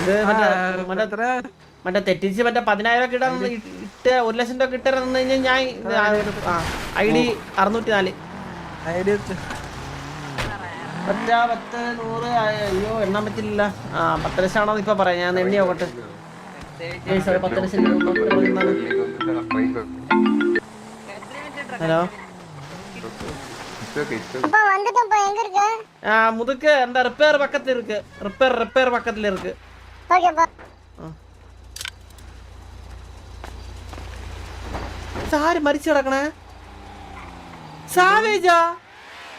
ഇത് മറ്റേ ആ, മറ്റേ എത്ര മറ്റേ തെറ്റിച്ച് മറ്റേ പതിനായിരം ഒക്കെ ഇടാൻ ഇട്ട് ഒരു ലക്ഷം രൂപ കിട്ടണമെന്ന് കഴിഞ്ഞാൽ ഞാൻ ഇത് ആ ഐ ഡി അറുന്നൂറ്റി നാല് ഐഡി വെച്ച്. പറ്റ പത്ത് നൂറ് ആ, അയ്യോ എണ്ണാൻ പറ്റില്ല ആ പത്ത് ലക്ഷം ആണോ ഇപ്പൊ പറയാം ഞാൻ എണ്ണി നോക്കട്ടെ ഏയ് sorry, പത്ത് ലക്ഷം രൂപ കൊടുക്കുന്നതാണ്. ഹലോ அப்பா வந்துட்டோம்ப்பா எங்க இருக்க ആ മുതുക്ക് എന്താ റിപ്പയർ ആര് മരിച്ചു കിടക്കണേ. സാവേജാ.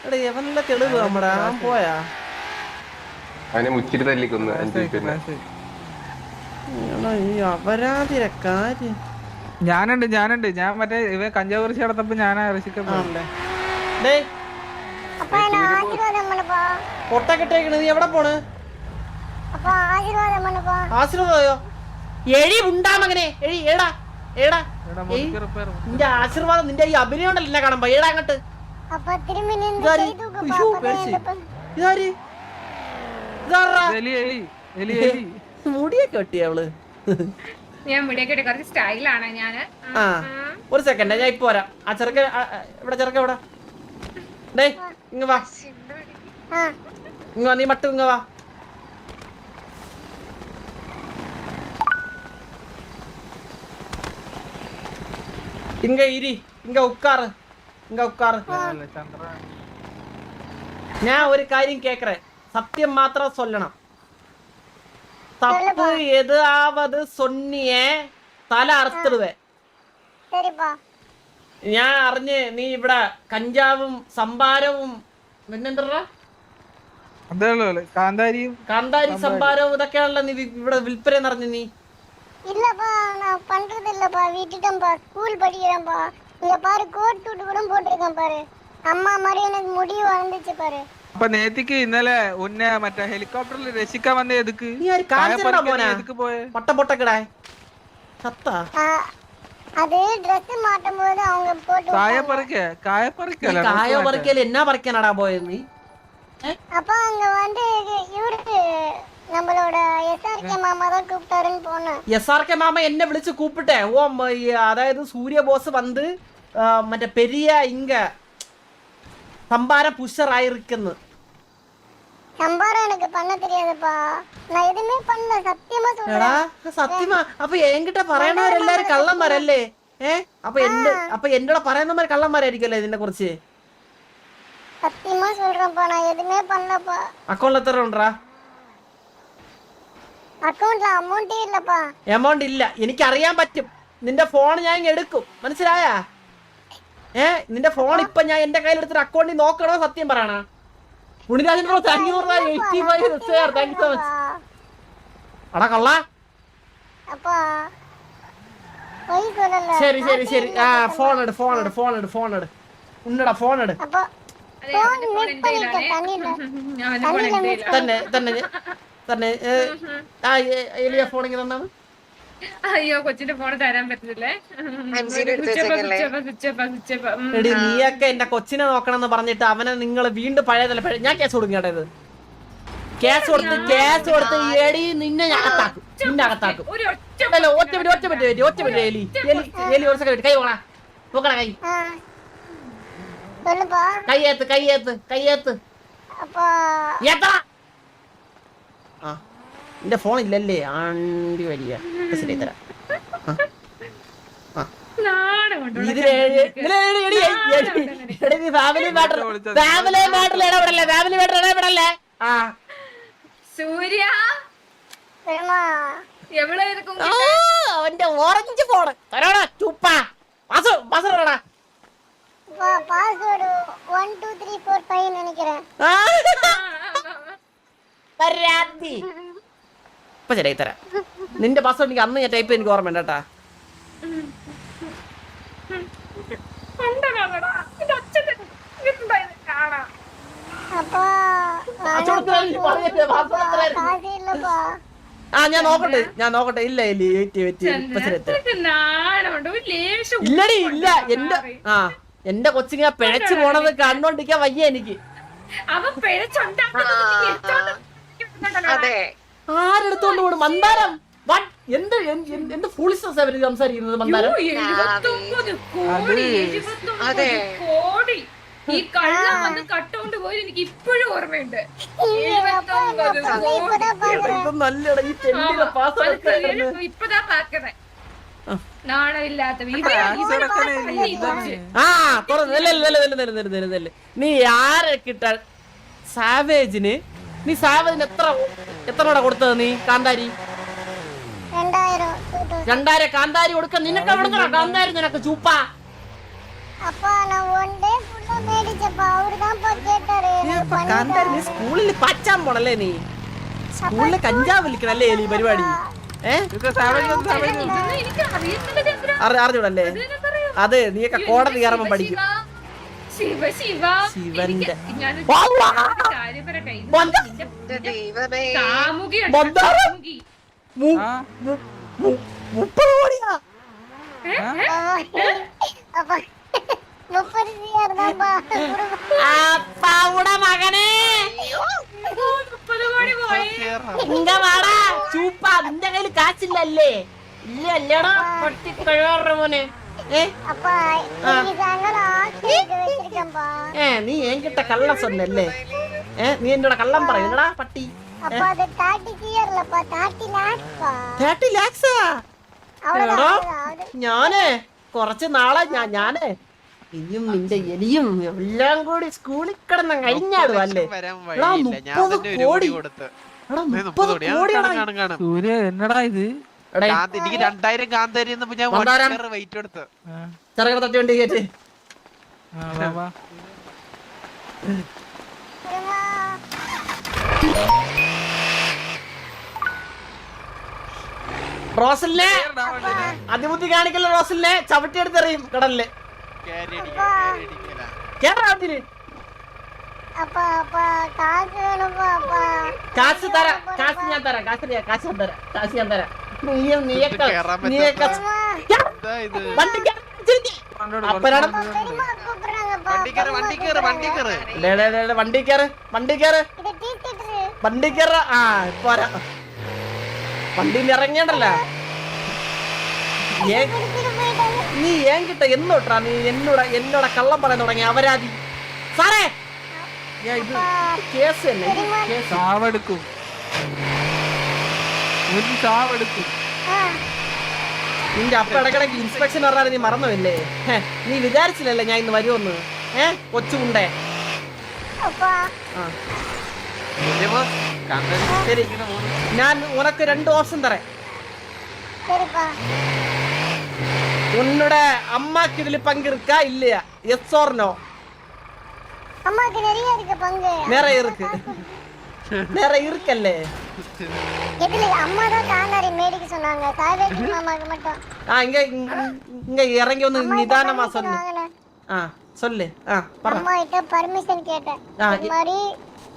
എടാ എവനല്ല തെളിവ് നമ്മടെ? ആ പോയാ? അവനെ മുച്ചിരി തല്ലിക്കൊന്ന് ഈ അപരാധിരെ കാര്യം ഞാനുണ്ട് ഞാനുണ്ട്. ഞാൻ മറ്റേ ഇവ കഞ്ചാവ് ഇറച്ചി നടത്തപ്പോ ഞാനാ ഇറച്ചിക്കപ്പല്ലേ പൊട്ടക്കിട്ടേക്കണ് നീ എവിടെ പോണ്? ആശീർവാദമായോ? എഴി ഉണ്ടാ മകനെ. എഴി ഏടാ ഏടാ നിന്റെ ആശീർവാദം നിന്റെ ഈ അഭിനയം ഉണ്ടല്ലോ കാണുമ്പോ. ഏടാ അങ്ങോട്ട്. മുടിയൊക്കെ വെട്ടി അവൾ? ഞാൻ മുടിയൊക്കെ വെട്ടി. കുറച്ച് സ്റ്റൈലാണ് ഞാൻ. ആ. ഒരു സെക്കൻഡ് ഞാൻ ഇപ്പൊ വരാം. ആ ചെറുക്ക ഇവിടെ ചെറുക്ക ഇവിടെ ഇങ്ങ വാ. ഇങ്ങ വാ നീ മട്ടും ഇങ്ങ വാ. ಹಿಂಗ ಇರಿ ಹಿಂಗ ಉಕ್ಕಾರ ಹಿಂಗ ಉಕ್ಕಾರ ഞാൻ ഒരു കാര്യം കേക്കറേ സത്യം മാത്രം സൊല്ലണം. തപ്പ് എതാവത് സൊന്നിയെ തല അറുത്തിടുവേ. ഞാൻ അറിഞ്ഞ് നീ ഇവിടെ കഞ്ചാവും സംഭാരവും പിന്നെന്താ കാന്താരി സംഭാരവും. ഇതൊക്കെയാണല്ലോ നീ ഇവിടെ വിൽപ്പന നിറഞ്ഞു നീ. இல்லப்பா நான் பண்றது இல்லப்பா விட்டுட்டேன்ப்பா ஸ்கூல் படிக்கிறேன்ப்பா இங்க பாரு கோட் சூட் கூட போட்டிருக்கேன் பாரு அம்மா மாதிரி எனக்கு முடி வளர்ந்துச்சு பாரு അപ്പൊ നേത്തിക്ക് ഇന്നലെ ഉന്നെ മറ്റേ ഹെലികോപ്റ്ററിൽ രക്ഷിക്കാൻ വന്ന എതുക്ക് നീ ആര് കാഞ്ചനടാ മോനെ എതുക്ക് പോയെ പൊട്ട പൊട്ടക്കിടാ സത്താ ஆ, அது Dress மாட்டும் போது அவங்க போட்டு കായ விட்டாங்க. പറിക്ക കായ പറിക്കല നീ കായോ പറിക്കല് എന്നാ പറിക്കാനാടാ പോയത് നീ அப்பா அங்க வந்து இது- இவரு நம்மளோட எஸ்ஆர்கே மாமா தான் கூப்பிட்டாருன்னு போனேன். எஸ்ஆர்கே மாமா ஓ அதாவது வந்து മറ്റേ പെരിയ ഇങ്ക സംഭാര പുഷറായിരിക്കുന്നു പറയണവരെല്ലാരും കള്ളന്മാരല്ലേ ഏ അപ്പൊ എന്റെ അപ്പൊ എന്നോട് പറയുന്നവർ കള്ളന്മാരായിരിക്കുമല്ലേ ഇതിനെ കുറിച്ച്. അക്കൗണ്ട് എത്ര ഉണ്ടാ അക്കൗണ്ടിൽ അമൗണ്ട് ഇല്ലപ്പാ. എമൗണ്ട് ഇല്ല. എനിക്ക് അറിയാൻ പറ്റും. നിന്റെ ഫോൺ ഞാൻ എടുക്കും. മനസ്സിലായാ? ഏ നിന്റെ ഫോൺ ഇപ്പോ ഞാൻ എന്റെ കയ്യിൽ എടുത്തിട്ട് അക്കൗണ്ടിൽ നോക്കണോ സത്യം പറയണോ? Punirajan bro thank you for eighty five റിസേർ thank you so much അടാ കള്ള. ശരി ശരി ശരി. ആ ഫോൺ എടു ഫോൺ എടു ഫോൺ എടു ഫോൺ എടു. ഉണ്ടടാ ഫോൺ എടു. തന്നെ തന്നെ. തന്നെ. ആ എലിയ ഫോൺ ഇങ്ങനെ തന്നാണ് അയ്യോ കൊച്ചിന്റെ ഫോൺ തരാൻ പറ്റുന്നില്ലേ എടി നീയൊക്കെ എന്റെ കൊച്ചിനെ നോക്കണമെന്ന് പറഞ്ഞിട്ട് അവനെ നിങ്ങൾ വീണ്ടും പഴയതല്ല? പഴയ ഞാൻ കേസ് കൊടുക്കും കേട്ടത് കേസ് കൊടുത്ത് കേസ് കൊടുത്ത് എടി നിന്നെ ഞാൻ അകത്താക്കും. നിന്നെ അകത്താക്കും. അല്ല ഒറ്റ മിനിറ്റ് ഒറ്റ മിനിറ്റ് വെറ്റി ഒറ്റ മിനിറ്റ് എലി. എലി എലി ഒരു സെക്കൻഡ് കൈ പോകണ പോക്കണ കൈ. കൈയേത്ത് കൈയേത്ത് കൈയേത്ത് എത്ര ആ. എന്റെ ഫോൺ ഇല്ലല്ലേ? ആണ്ടി വലിയ family matter family matter family ആ. എവിടെ അവന്റെ ഓറഞ്ച് ഫോൺ തരോടാ ചുപ്പാ. പാസ്വേഡ് തരാം നിന്റെ പാസ്വേഡ് എനിക്ക് അന്ന് ഞാൻ ടൈപ്പ് എനിക്ക് ഓർമ്മ കേട്ടാ. ആ ഞാൻ നോക്കട്ടെ ഞാൻ നോക്കട്ടെ. ഇല്ല ഇല്ല വെറ്റി ഇല്ലടി ഇല്ല. എന്റെ ആ എന്റെ കൊച്ചിങ്ങ പിഴച്ചു പോണത് കണ്ടോണ്ടിരിക്കാൻ വയ്യ എനിക്ക്. അതെ. ആരെടുത്തോണ്ട് പോണു? മന്ദാരം. വാട്ട് എന്ത് എന്ത്- ഫൂളിസസ് അവർ സംസാരിക്കുന്നത് മന്ദാരം? എഴുപത്തൊമ്പത് കോടി ഈ കള്ളം വന്ന് കട്ടോണ്ട് പോയി എനിക്ക് ഇപ്പോഴും ഓർമ്മയുണ്ട്. അത് ഇപ്പതാ പാക്കണേ നാണമില്ലാത്ത നീ ആരെ കിട്ടാൻ സാവേജിന് നീ സാവതിന് എത്ര എത്ര കൂടെ കൊടുത്തത് നീ? കാന്താരി? രണ്ടായിരം കാന്താരി കൊടുക്ക നിനക്ക് കാന്താരി നിനക്ക് ചൂപ്പാ. കാന്താരി നീ സ്കൂളിൽ പച്ചാൻ പോണല്ലേ നീ? സ്കൂളിലെ കഞ്ചാവ് വിളിക്കണല്ലേ ഈ പരിപാടി? അറിഞ്ഞൂടല്ലേ അതെ നീയൊക്കെ കോടതി കയറുമ്പോ പഠിക്കും. ശിവ ശിവ. ശിവന്റെ. കാര്യം പറയട്ടെ കാമുകി മുപ്പത് കോടിയാ. മകനെ. ചൂപ്പ നിന്റെ കയ്യിൽ കാശില്ലല്ലേ? ഇല്ല അല്ലടാ പൊട്ടിക്കഴോറ മോനെ. ഏ? ഏ നീ എൻകിട്ട കള്ളം സൊന്നല്ലേ ഏ നീ എന്നോട് കള്ളം പറയൂലടാ പട്ടി. തേർട്ടി ലാക്സാ എടോ ഞാനേ കുറച്ച് നാളെ ഞാൻ ഞാനേ നീയും നിന്റെ എലിയും എല്ലാം കൂടി സ്കൂളിൽ കിടന്ന കഴിഞ്ഞാടും അല്ലേ? എടാ മുപ്പത് കോടി. എടാ മുപ്പത് കോടിയാണ് സൂര്യ എന്നടാ ഇത്? എനിക്ക് രണ്ടായിരം കാന്താരി വെയിറ്റ് എടുത്ത്. ചെറുക്കട തട്ടി വണ്ടി കയറ്റി റോസലിനെ അതിബുദ്ധി കാണിക്കല്ലോ റോസലിനെ? ചവിട്ടിയെടുത്തെറിയും കടലിൽ. കേരളത്തിന് കാശ് തരാം കാശ് ഞാൻ തരാം കാശ് കാശ് ഞാൻ തരാം കാശ് ഞാൻ തരാം. നീ നീയൊക്കെ നീയൊക്കെ വണ്ടി കയറ് വണ്ടി കയറ് വണ്ടി കയറ. ആ പോരാ. വണ്ടി ഇറങ്ങിയണ്ടല്ല. നീ ഏൻ കിട്ട എന്നോട്ടാ നീ എന്നോട എന്നോട കള്ളം പറയാൻ തുടങ്ങി അവരാതി. സാറേ! ഇത് കേസ് തന്നെ സാവെടുക്കും സാവെടുക്കും നിന്റെ അപ്പ ഇടക്കിടക്ക് ഇൻസ്പെക്ഷൻ പറഞ്ഞാൽ നീ മറന്നുമില്ലേ നീ വിചാരിച്ചില്ലല്ലേ ഞാൻ ഇന്ന് വരുമെന്ന്? ഏ കൊച്ചുകുണ്ടേ ശരി. ഞാൻ ഉനക്ക് രണ്ട് ഓപ്ഷൻ തരാം. ഉന്നുടെ അമ്മയ്ക്ക് இதுல பங்கு ഇല്ല? യെസ് ഓർ നോ അമ്മയ്ക്ക് அம்மாக்கு நிறைய இருக்கு பங்கு நிறைய இருக்கு நிறைய எதுல அம்மா தான் காந்தாரி மேடிக்க சொன்னாங்க. சாவேஜி மாமாக்கு மட்டும். ஆ இங்க இங்க- இறங்கி வந்து நிதானமா சொல்லு. ஆ சொல்லு. ஆ அம்மா கிட்ட பர்மிஷன் கேட்டேன். இது மாதிரி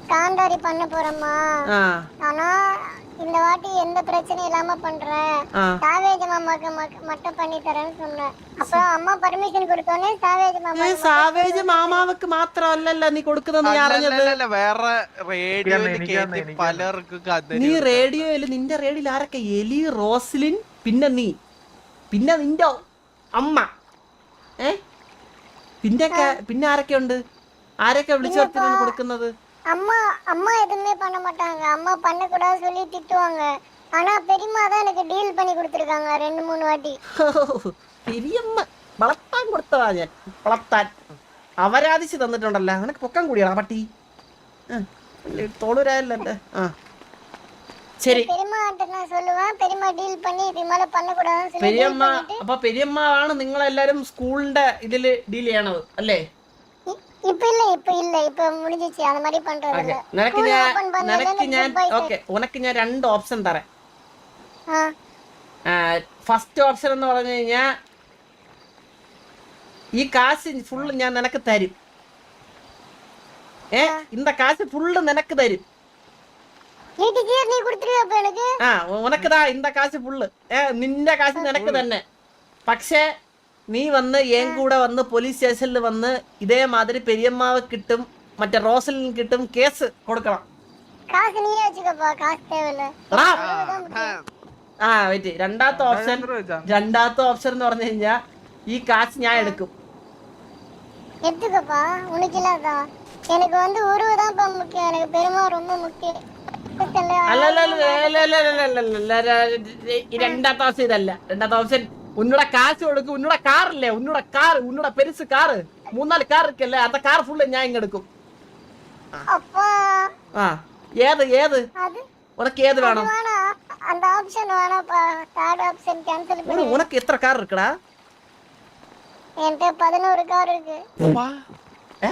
காந்தாரி பண்ண போறேம்மா ஆ ஆனா இந்த வாட்டி எந்த பிரச்சனையும் இல்லாம பண்றேன் ஆ சாவேஜ் மாமாக்கு ம- மட்டும் பண்ணி தரேன்னு சொன்னேன் அப்புறம் அம்மா பர்மிஷன் കൊടുത്തോനെ സാവേജ് ഏ, മാമാക്ക് സാവേജ് മാമാവക്ക് മാത്രമല്ലല്ലോ നീ കൊടുക്കുന്നത് നീ അറിഞ്ഞത് അല്ലല്ലല്ല, വേറെ റേഡിയോയിൽ കേട്ടി പലർക്കും കാന്താരി നീ റേഡിയോയില് നിന്റെ റേഡിയോയിൽ ആരൊക്കെ എലി റോസ്ലിൻ പിന്നെ നീ പിന്നെ നിന്റെ അമ്മ ഏ പിന്നെ പിന്നെ ആരൊക്കെ ഉണ്ട് ആരൊക്കെ വിളിച്ചു വരുത്തിനാണ് കൊടുക്കുന്നത് அம்மா அம்மா எதுவுமே பண்ண மாட்டாங்க அம்மா பண்ணக்கூடாது சொல்லி திட்டுவாங்க ஆனா பெரியம்மா தான் எனக்கு டீல் பண்ணி கொடுத்துருக்காங்க ரெண்டு மூணு வாட்டி പെരിയമ്മ വളർത്താൻ കൊടുത്തതാ ഞാൻ വളർത്താൻ അവരാധിച്ച് തന്നിട്ടുണ്ടല്ലോ നിനക്ക് പൊക്കം കൂടിയാടാ പട്ടി തോളൂരായല്ലോ എന്റെ ആ ശരി பெரியம்மா கிட்ட நான் சொல்லுவேன் பெரியம்மா டீல் பண்ணி இது மேல பண்ணக்கூடாதுன்னு சொல்லி deal പെരിയമ്മ பண்ணிட்டு അപ്പൊ പെരിയമ്മ ആണ് നിങ്ങളെല്ലാരും സ്കൂളിന്റെ ഇതില് ഡീൽ ചെയ്യണത് അല്ലേ നിനക്ക് School ഞാൻ open பண்ணதுல നിനക്ക് எனக்கு ഞാൻ goodbye ഓക്കെ ഉനക്ക് ഞാൻ രണ്ട് ഓപ്ഷൻ തരാം ஆ ഫസ്റ്റ് ഓപ്ഷൻ എന്ന് പറഞ്ഞു കഴിഞ്ഞാ ഈ കാശ് ഫുള്ള് ഞാൻ നിനക്ക് തരും ഏ இந்த കാശ് ഫുള്ള് നിനക്ക് തരും வீட்டுக்கு நீ கொடுத்துருவியா அப்ப எனக்கு ആ ഉനക്കതാ இந்த കാശ് ഫുള്ള് ഏ നിന്റെ കാശ് നിനക്ക് തന്നെ പക്ഷേ നീ വന്ന് ഏൻ കൂടെ വന്ന് പോലീസ് സ്റ്റേഷനിൽ വന്ന് ഇതേമാതിരി പെരിയമ്മാവ് കിട്ടും മറ്റേ റോസലിന് കിട്ടും കേസ് കൊടുക്കണം. ആ വെയിറ്റ്. രണ്ടാമത്തെ ഓപ്ഷൻ രണ്ടാമത്തെ ഓപ്ഷൻ എന്ന് പറഞ്ഞു കഴിഞ്ഞാ ഈ കാശ് ഞാൻ എടുക്കും. எடுத்துக்கப்பா ரொம்ப രണ്ടാമത്തെ ഓപ്ഷൻ ഇതല്ല. രണ്ടാമത്തെ ഓപ്ഷൻ உன்னோட காசு எடுக்கும் உன்னோட கார் இல்ல உன்னோட கார் உன்னோட பெருசு காரு மூணு நாலு கார் இருக்குல்ல அந்த கார் ஃபுல்லா ஞாபகம் எடுக்கும் ஆ ஏது ஏது உனக்கு ஏது வேணும் அந்த ஆப்ஷன் வேணாம் தேர்ட் ஆப்ஷன் கேன்சல் பண்ணு உனக்கு எத்தனை கார் இருக்குடா என்கிட்ட 11 கார் இருக்கு அப்பா ஏ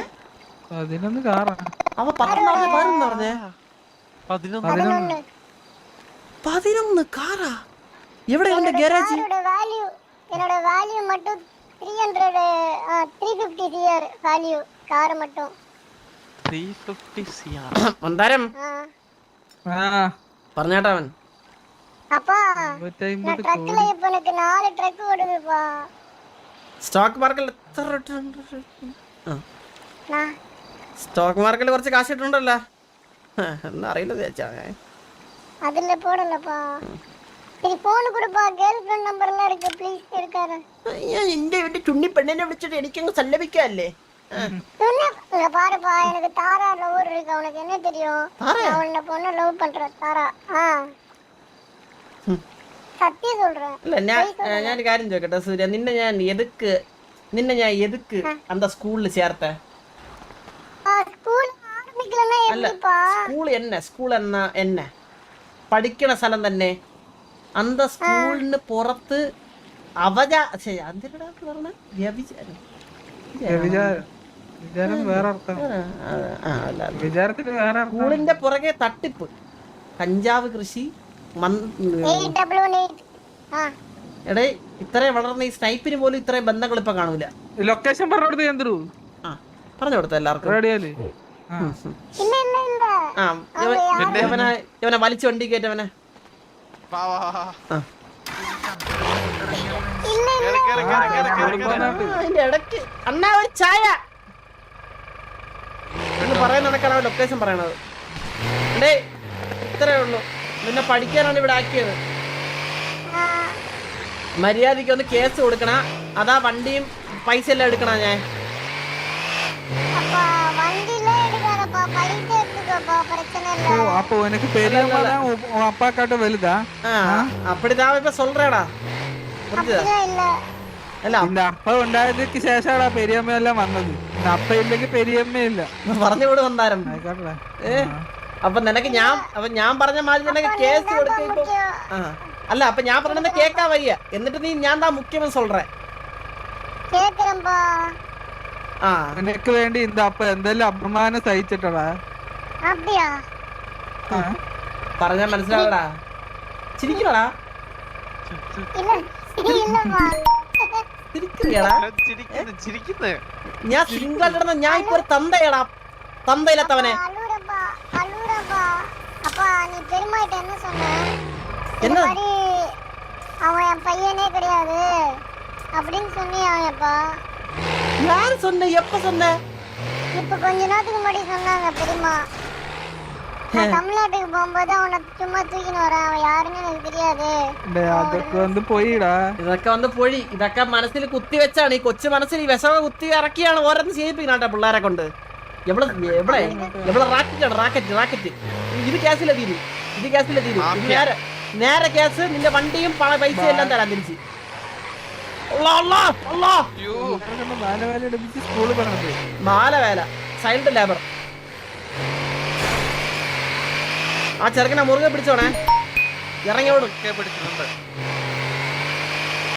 11 காரா അവ പതിനാറ് പറഞ്ഞു പറഞ്ഞേ പതിനൊന്ന് പതിനൊന്ന് കാറാ എവിടെ അവന്റെ ഗാരേജ് காரோட வேல்யூ என்னோட வேல்யூ மட்டும் three hundred three fifty CR value car மட்டும் ത്രീ ഫിഫ്റ്റി സി ആർ മന്ദാരം ஆ. ആ പറഞ്ഞേട്ടാ അവൻ அப்பா നൂറ്റമ്പത് நான் ட்ரக்ல இப்ப எனக்கு நாலு ட்ரக் ஓடுதுப்பா സ്റ്റോക്ക് മാർക്കറ്റിൽ എത്ര return ഉണ്ട്? ആ நான் സ്റ്റോക്ക് മാർക്കറ്റിൽ കുറച്ച് കാശ് ഇട്ടുണ്ടല്ലോ എന്നാ അറിയില്ല ചേച്ചാ ഞാൻ. அதுல போடலப்பா சரி போன் கொடுப்பா கேர்ள் ஃப்ரெண்ட் நம்பர்லாம் இருக்கு ப்ளீஸ் இருக்காரு അയ്യോ, എന്റെ വീട്ടിൽ ചുണ്ണി പെണ്ണിനെ വിളിച്ചിട്ട് എനിക്കങ്ങ് സല്ലപിക്കാല്ലേ சொன்ன இங்க பாருப்பா எனக்கு தாரா லவர் இருக்கு உனக்கு என்ன தெரியும் தாரா? நான் உன்னை பொண்ணு லவ் பண்றேன் தாரா ஆ சத்தியம் சொல்றேன் അല്ല ഞാൻ ഞാൻ കാര്യം ചോദിക്കട്ടെ സൂര്യ നിന്നെ ഞാൻ എതുക്ക് നിന്നെ ഞാൻ എതുക്ക് അന്ത സ്കൂളിൽ ചേർത്ത ஆ, ஸ்கூல் ஆரம்பிக்கலன்னா അല്ല எப்படிப்பா സ്കൂൾ എന്നെ സ്കൂൾ എന്ന എന്നെ പഠിക്കണ സ്ഥലം തന്നെ അന്ത സ്കൂളിന് പുറത്ത് അവജാ സ്കൂളിന്റെ പുറകെ തട്ടിപ്പ്. കഞ്ചാവ് കൃഷി എടേ ഇത്രയും വളർന്ന ഈ സ്നൈപ്പിന് പോലും ഇത്രയും ബന്ധങ്ങൾ ഇപ്പൊ കാണൂല. ലൊക്കേഷൻ പറഞ്ഞു പറഞ്ഞു കൊടുത്ത എല്ലാവർക്കും. ആ ഇവനെ വലിച്ചു വണ്ടി കേട്ടവനെ ഇടയ്ക്ക്. അണ്ണാ ഒരു ചായ. എന്ന് പറയുന്നതൊക്കെയാണ് അവൻ ലൊക്കേഷൻ പറയണത്. ഡേ ഇത്രേ ഉള്ളൂ. നിന്നെ പഠിക്കാനാണ് ഇവിടെ ആക്കിയത്. മര്യാദയ്ക്ക് ഒന്ന് കേസ് കൊടുക്കണ. അതാ വണ്ടിയും പൈസ എല്ലാം എടുക്കണ ഞാൻ. ஓ அப்போ எனக்கு பெரியம்மா தான் அப்பா காட்ட வெளுதா அப்படிதான் இப்ப சொல்றேடா புரிஞ்சுதா അല്ല എന്റെ അപ്പ ഉണ്ടായതിക്ക് ശേഷമാണ് ആ പെരിയമ്മയെല്ലാം വന്നത്. അപ്പ ഇല്ലെങ്കിൽ പെരിയമ്മയില്ല പറഞ്ഞുകൂടെ വന്നാരം. അപ്പൊ നിനക്ക് ഞാൻ അപ്പൊ ഞാൻ പറഞ്ഞ മാതിരി നിനക്ക് കേസ് കൊടുക്കുമ്പോ അല്ല അപ്പൊ ഞാൻ പറഞ്ഞത് കേക്കാ വയ്യ. എന്നിട്ട് നീ ഞാൻ താ മുഖ്യമെന്ന് സൊല്ലേ നിനക്ക് വേണ്ടി ഇന്ത അപ്പ എന്തെല്ലാം അഭിമാനം സഹിച്ചിട്ടടാ. அப்படியா? പറഞ്ഞാ മനസ്സിലാവടാ ചിരിക്കണടാ ഞാൻ സിംഗിൾ தவனே ഞാൻ ഇപ്പൊ அப்பா நீ തന്തയില്ലാത്തവനെ என்ன அவன் என் பையனே கிடையாது. அப்படின்னு சொன்னியாப்பா யார் சொன்ன? எப்ப சொன்ன? இப்ப கொஞ்ச நேரத்துக்கு முன்னாடி சொன்னாங்க பெரியமா தமிழ்நாட்டுக்கு போகும்போது அவனை சும்மா தூக்கின்னு வரேன் அவன் யாருன்னு எனக்கு தெரியாது ഡേ, അതൊക്കെ വന്ന് പോയിടാ ഇതൊക്കെ വന്ന് പൊഴി ഇതൊക്കെ മനസ്സിൽ കുത്തി വെച്ചാണ് ഈ കൊച്ചു മനസ്സിൽ ഈ വിഷമ കുത്തി ഇറക്കിയാണ് ഓരോന്ന് ചെയ്യിപ്പിക്കണ പിള്ളേരെ കൊണ്ട് എവിടെ എവിടെ എവിടെ റാക്കറ്റ് റാക്കറ്റ് റാക്കറ്റ് ഇത് കേസിലെ തീരു ഇത് കേസിലെ തീരു ഇത് നേരെ നേരെ കേസ് നിന്റെ വണ്ടിയും പണ- പൈസയും എല്ലാം തരാൻ തിരിച്ച് അള്ളാ, അള്ളാ, അള്ളാ. നാല് വേല എടുപ്പിച്ച് സ്കൂളിൽ പറഞ്ഞത് മാല വേല ചൈൽഡ് ലേബർ ആ ചെറുക്കനെ മുറുകെ പിടിച്ചോണേ. ഇറങ്ങിയോടും. പിടിച്ചിട്ടുണ്ട്.